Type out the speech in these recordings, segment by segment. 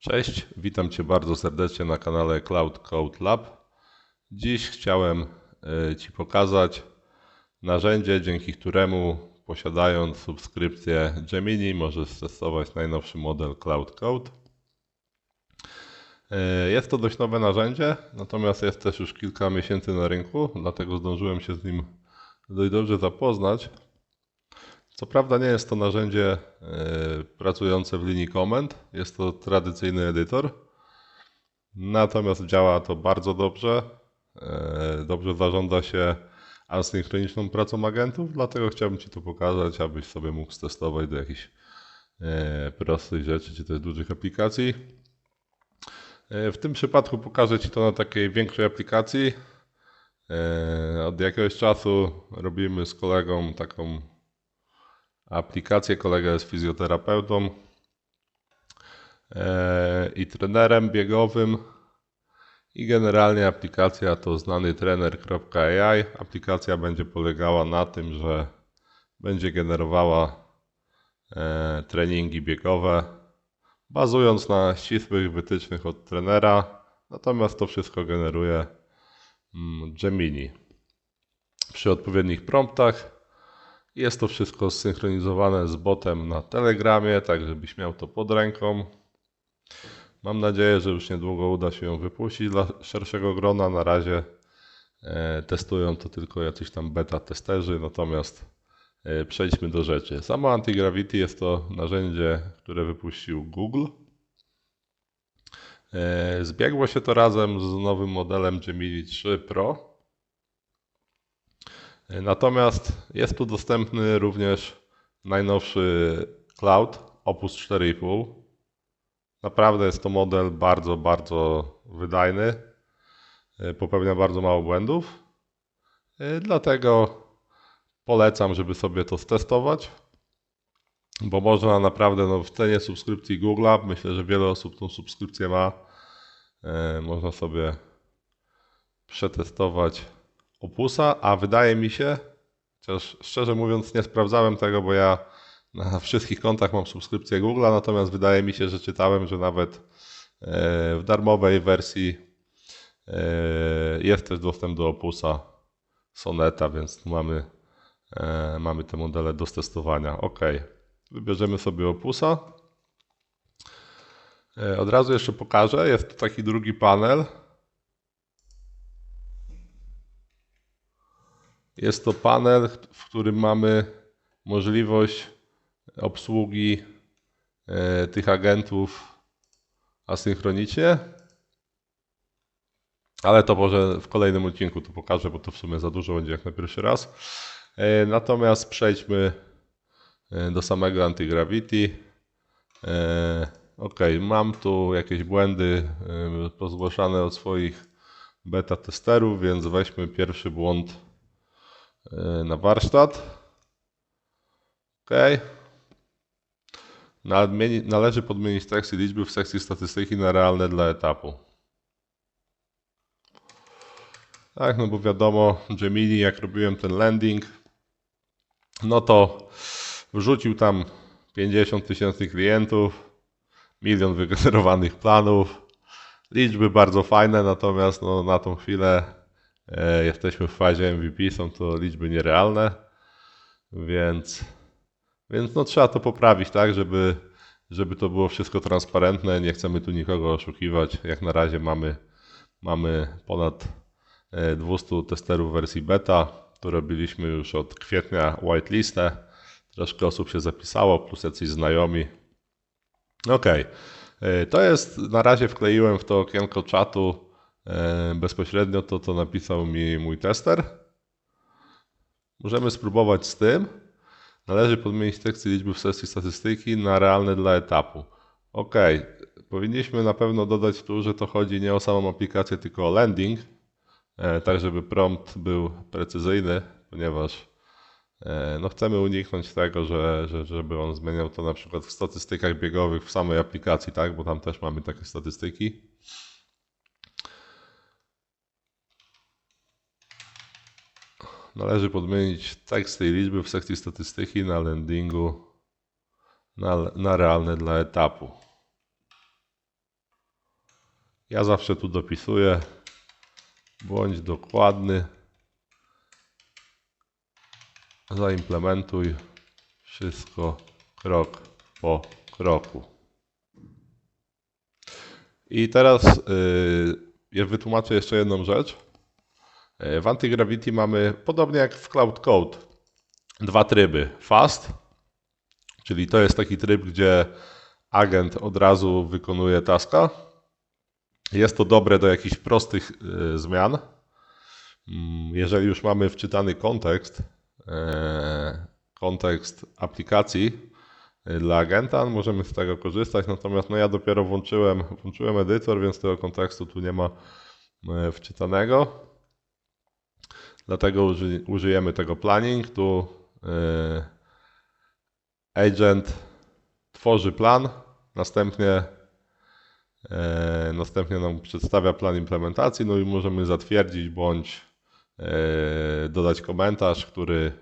Cześć, witam Cię bardzo serdecznie na kanale Cloud Code Lab. Dziś chciałem e, Ci pokazać narzędzie, dzięki któremu posiadając subskrypcję Gemini możesz testować najnowszy model Cloud Code. E, Jest to dość nowe narzędzie, natomiast jest też już kilka miesięcy na rynku, dlatego zdążyłem się z nim dość dobrze zapoznać. Co prawda nie jest to narzędzie e, pracujące w linii komend, jest to tradycyjny edytor. Natomiast działa to bardzo dobrze. e, Dobrze zarządza się asynchroniczną pracą agentów, dlatego chciałbym Ci to pokazać, abyś sobie mógł stestować do jakichś e, prostych rzeczy czy też dużych aplikacji. W tym przypadku pokażę Ci to na takiej większej aplikacji. Od jakiegoś czasu robimy z kolegą taką aplikację. Kolega jest fizjoterapeutą e, i trenerem biegowym. I generalnie aplikacja to znany trener.ai. Aplikacja będzie polegała na tym, że będzie generowała e, treningi biegowe, bazując na ścisłych wytycznych od trenera. Natomiast to wszystko generuje mm, Gemini przy odpowiednich promptach. Jest to wszystko zsynchronizowane z botem na Telegramie, tak żebyś miał to pod ręką. Mam nadzieję, że już niedługo uda się ją wypuścić dla szerszego grona. Na razie e, testują to tylko jacyś tam beta testerzy, natomiast e, przejdźmy do rzeczy. Samo Antigravity jest to narzędzie, które wypuścił Google. E, Zbiegło się to razem z nowym modelem Gemini 3 Pro. Natomiast jest tu dostępny również najnowszy cloud Opus 4,5. Naprawdę jest to model bardzo, bardzo wydajny. E, Popełnia bardzo mało błędów. E, Dlatego polecam, żeby sobie to stestować. Bo można naprawdę no, w cenie subskrypcji Google'a, myślę, że wiele osób tą subskrypcję ma, e, można sobie przetestować Opusa, a wydaje mi się, chociaż szczerze mówiąc nie sprawdzałem tego, bo ja na wszystkich kontach mam subskrypcję Google'a, natomiast wydaje mi się, że czytałem, że nawet e, w darmowej wersji e, jest też dostęp do Opusa Soneta, więc tu mamy, e, mamy te modele do testowania. Ok, wybierzemy sobie Opusa. Od razu jeszcze pokażę, jest tu taki drugi panel. Jest to panel, w którym mamy możliwość obsługi e, tych agentów asynchronicznie. Ale to może w kolejnym odcinku to pokażę, bo to w sumie za dużo będzie jak na pierwszy raz. E, Natomiast przejdźmy e, do samego Antigravity. Ok, mam tu jakieś błędy pozgłaszane od swoich beta testerów, więc weźmy pierwszy błąd na warsztat. OK. Nadmieni- Należy podmienić tekst i liczby w sekcji statystyki na realne dla etapu. Tak, no bo wiadomo, Gemini, jak robiłem ten landing, no to wrzucił tam 50 tysięcy klientów, milion wygenerowanych planów. Liczby bardzo fajne, natomiast no, na tą chwilę jesteśmy w fazie MVP, są to liczby nierealne, więc, więc no, trzeba to poprawić tak, żeby, żeby to było wszystko transparentne. Nie chcemy tu nikogo oszukiwać. Jak na razie mamy, mamy ponad e, 200 testerów wersji beta. To robiliśmy już od kwietnia whitelistę. Troszkę osób się zapisało, plus jacyś znajomi. Ok. To jest, na razie wkleiłem w to okienko czatu e, bezpośrednio to, co napisał mi mój tester. Możemy spróbować z tym. Należy podmienić teksty liczby w sesji statystyki na realne dla etapu. Ok. Powinniśmy na pewno dodać tu, że to chodzi nie o samą aplikację, tylko o landing, e, tak żeby prompt był precyzyjny, ponieważ e, no chcemy uniknąć tego, że, że, żeby on zmieniał to na przykład w statystykach biegowych w samej aplikacji, tak, bo tam też mamy takie statystyki. Należy podmienić teksty i liczby w sekcji statystyki na landingu na, na realne dla etapu. Ja zawsze tu dopisuję. Bądź dokładny. Zaimplementuj wszystko krok po kroku. I teraz yy, ja wytłumaczę jeszcze jedną rzecz. W Antigravity mamy, podobnie jak w Cloud Code, dwa tryby. Fast, czyli to jest taki tryb, gdzie agent od razu wykonuje taska. Jest to dobre do jakichś prostych yy, zmian. Mm, Jeżeli już mamy wczytany kontekst, e, kontekst aplikacji e, dla agenta, możemy z tego korzystać. Natomiast no ja dopiero włączyłem, włączyłem edytor, więc tego kontekstu tu nie ma e, wczytanego. Dlatego uży, użyjemy tego planning. Tu e, agent tworzy plan, następnie E, Następnie nam przedstawia plan implementacji, no i możemy zatwierdzić bądź e, dodać komentarz, który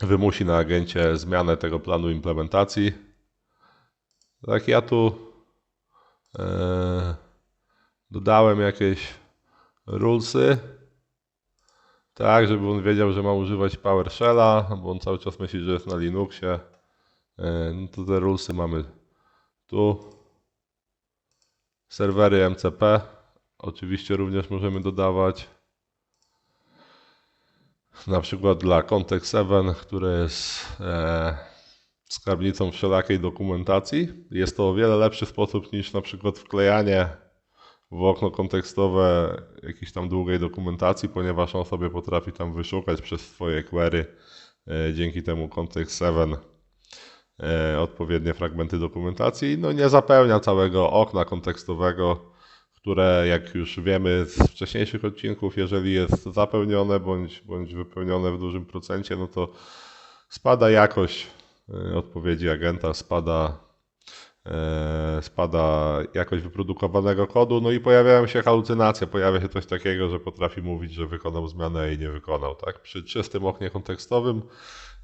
wymusi na agencie zmianę tego planu implementacji. Tak, ja tu e, dodałem jakieś rulesy, tak, żeby on wiedział, że ma używać PowerShella, bo on cały czas myśli, że jest na Linuxie. E, No to te rulesy mamy tu. Serwery MCP. Oczywiście również możemy dodawać. Na przykład dla Context 7, które jest e, skarbnicą wszelakiej dokumentacji. Jest to o wiele lepszy sposób niż na przykład wklejanie w okno kontekstowe jakiejś tam długiej dokumentacji, ponieważ on sobie potrafi tam wyszukać przez swoje query e, dzięki temu Context 7 e, odpowiednie fragmenty dokumentacji. No nie zapełnia całego okna kontekstowego, które jak już wiemy z wcześniejszych odcinków, jeżeli jest zapełnione bądź, bądź wypełnione w dużym procencie, no to spada jakość e, odpowiedzi agenta, spada, spada jakość wyprodukowanego kodu, no i pojawiają się halucynacje, pojawia się coś takiego, że potrafi mówić, że wykonał zmianę jej nie wykonał. Tak? Przy czystym oknie kontekstowym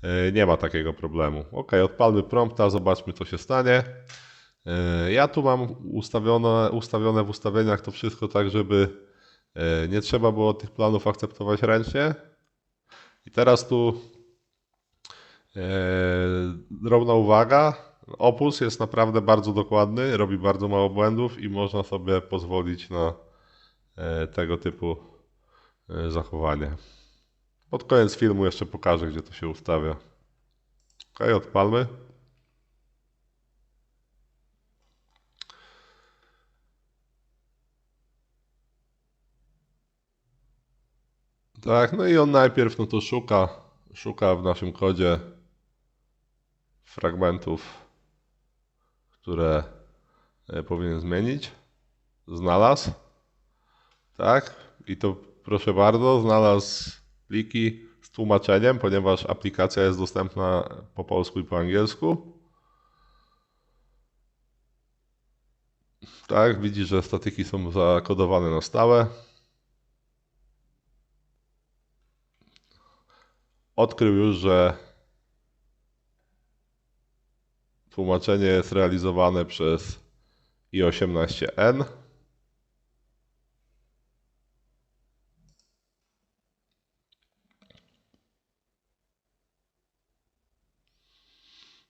e, nie ma takiego problemu. Ok, odpalmy prompta, zobaczmy co się stanie. E, Ja tu mam ustawione, ustawione w ustawieniach to wszystko tak, żeby e, nie trzeba było tych planów akceptować ręcznie. I teraz tu e, drobna uwaga. Opus jest naprawdę bardzo dokładny, robi bardzo mało błędów i można sobie pozwolić na e, tego typu e, zachowanie. Pod koniec filmu jeszcze pokażę, gdzie to się ustawia. Ok, odpalmy. Tak, no i on najpierw no to szuka, szuka w naszym kodzie fragmentów, które e, powinien zmienić. Znalazł. Tak, i to proszę bardzo, znalazł pliki z tłumaczeniem, ponieważ aplikacja jest dostępna po polsku i po angielsku. Tak, widzi, że statyki są zakodowane na stałe. odkrył już, że tłumaczenie jest realizowane przez i18n.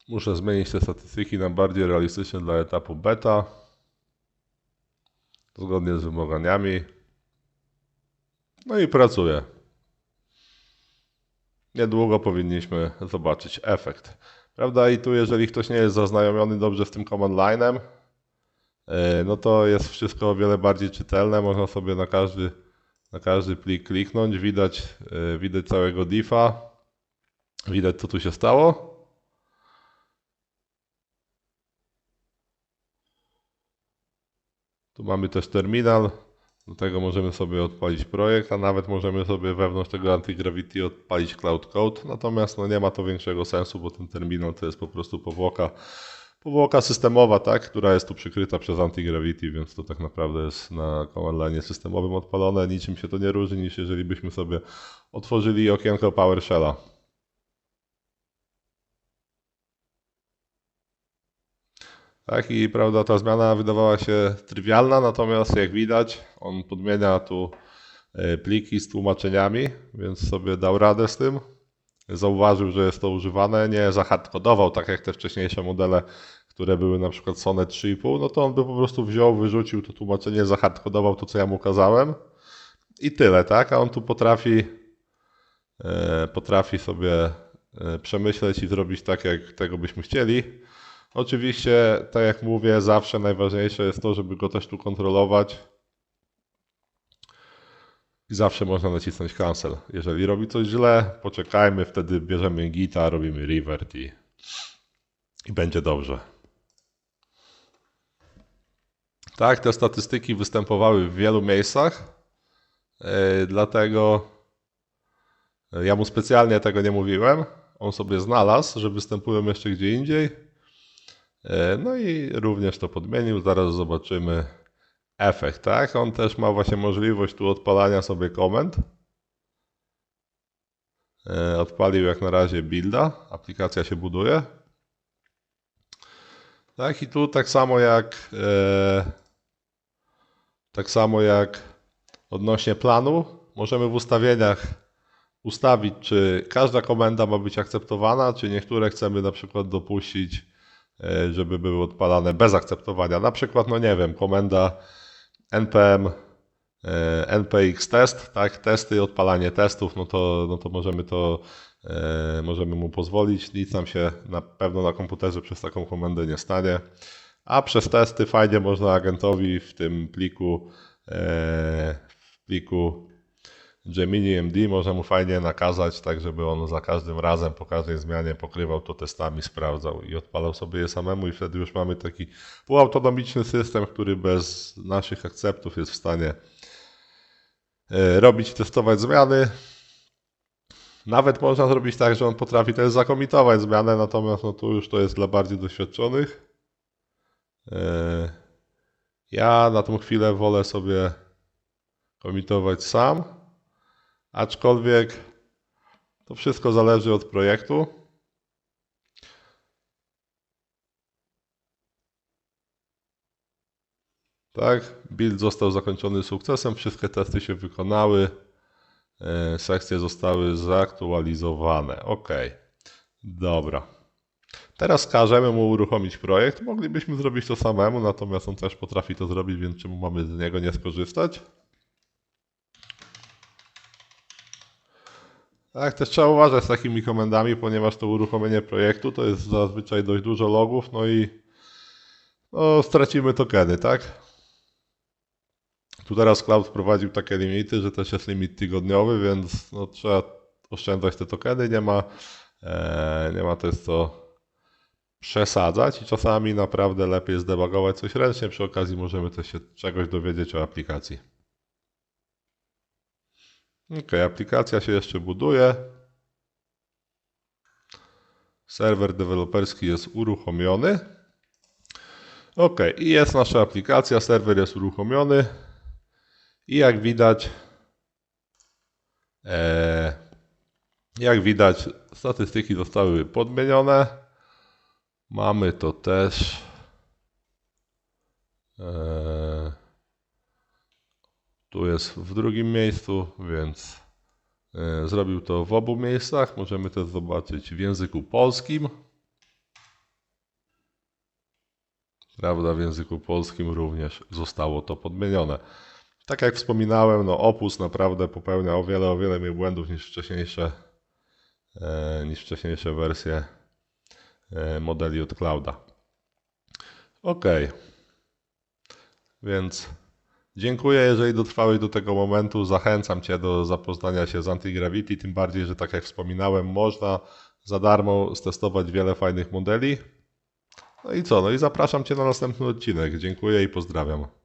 Muszę zmienić te statystyki na bardziej realistyczne dla etapu beta. Zgodnie z wymaganiami. No i pracuję. Niedługo powinniśmy zobaczyć efekt. Prawda? I tu, jeżeli ktoś nie jest zaznajomiony dobrze z tym command line'em, e, no to jest wszystko o wiele bardziej czytelne. Można sobie na każdy, na każdy plik kliknąć, widać, e, widać całego diffa, widać co tu się stało. Tu mamy też terminal. Do tego możemy sobie odpalić projekt, a nawet możemy sobie wewnątrz tego Antigravity odpalić Cloud Code. Natomiast no, nie ma to większego sensu, bo ten terminal to jest po prostu powłoka, powłoka systemowa, tak, która jest tu przykryta przez Antigravity, więc to tak naprawdę jest na command systemowym odpalone. Niczym się to nie różni niż jeżeli byśmy sobie otworzyli okienko PowerShella. Tak, i prawda, ta zmiana wydawała się trywialna, natomiast jak widać, on podmienia tu e, pliki z tłumaczeniami, więc sobie dał radę z tym. Zauważył, że jest to używane, nie zahardkodował, tak jak te wcześniejsze modele, które były na przykład Sony 3,5, no to on by po prostu wziął, wyrzucił to tłumaczenie, zahardkodował to, co ja mu kazałem i tyle, tak? A on tu potrafi, e, potrafi sobie e, przemyśleć i zrobić tak, jak tego byśmy chcieli. Oczywiście, tak jak mówię, zawsze najważniejsze jest to, żeby go też tu kontrolować. I zawsze można nacisnąć cancel. Jeżeli robi coś źle, poczekajmy, wtedy bierzemy gita, robimy revert i, i będzie dobrze. Tak, te statystyki występowały w wielu miejscach, yy, dlatego ja mu specjalnie tego nie mówiłem. On sobie znalazł, że występują jeszcze gdzie indziej. E, No i również to podmienił. Zaraz zobaczymy efekt, tak? On też ma właśnie możliwość tu odpalania sobie komend. E, Odpalił jak na razie builda. Aplikacja się buduje. Tak i tu tak samo jak e, tak samo jak odnośnie planu możemy w ustawieniach ustawić, czy każda komenda ma być akceptowana, czy niektóre chcemy na przykład dopuścić żeby były odpalane bez akceptowania. Na przykład, no nie wiem, komenda npm e, npx test, tak, testy, odpalanie testów, no to, no to możemy to e, możemy mu pozwolić. Nic nam się na pewno na komputerze przez taką komendę nie stanie. A przez testy fajnie można agentowi w tym pliku e, w pliku Gemini MD można mu fajnie nakazać, tak żeby on za każdym razem, po każdej zmianie pokrywał to testami, sprawdzał i odpalał sobie je samemu i wtedy już mamy taki półautonomiczny system, który bez naszych akceptów jest w stanie e, robić testować zmiany. Nawet można zrobić tak, że on potrafi też zakomitować zmianę, natomiast no tu już to jest dla bardziej doświadczonych. E, Ja na tą chwilę wolę sobie komitować sam. Aczkolwiek to wszystko zależy od projektu. Tak, build został zakończony sukcesem, wszystkie testy się wykonały, e, sekcje zostały zaktualizowane. Ok, dobra. Teraz każemy mu uruchomić projekt. Moglibyśmy zrobić to samemu, natomiast on też potrafi to zrobić, więc czemu mamy z niego nie skorzystać? Tak, też trzeba uważać z takimi komendami, ponieważ to uruchomienie projektu to jest zazwyczaj dość dużo logów, no i no, stracimy tokeny, tak? Tu teraz Cloud wprowadził takie limity, że też jest limit tygodniowy, więc no, trzeba oszczędzać te tokeny, nie ma, e, nie ma jest to przesadzać i czasami naprawdę lepiej zdebagować coś ręcznie, przy okazji możemy też się czegoś dowiedzieć o aplikacji. Ok, aplikacja się jeszcze buduje. Serwer deweloperski jest uruchomiony. Ok, i jest nasza aplikacja, serwer jest uruchomiony. I jak widać, e, jak widać, statystyki zostały podmienione. Mamy to też. E, tu jest w drugim miejscu, więc e, zrobił to w obu miejscach. Możemy też zobaczyć w języku polskim. Prawda, w języku polskim również zostało to podmienione. Tak jak wspominałem, no Opus naprawdę popełnia o wiele, o wiele mniej błędów niż wcześniejsze, e, niż wcześniejsze wersje e, modeli od Clouda. Ok. Więc Dziękuję, jeżeli dotrwałeś do tego momentu. Zachęcam Cię do zapoznania się z Antigravity, tym bardziej, że tak jak wspominałem, można za darmo stestować wiele fajnych modeli. No i co? No i zapraszam Cię na następny odcinek. Dziękuję i pozdrawiam.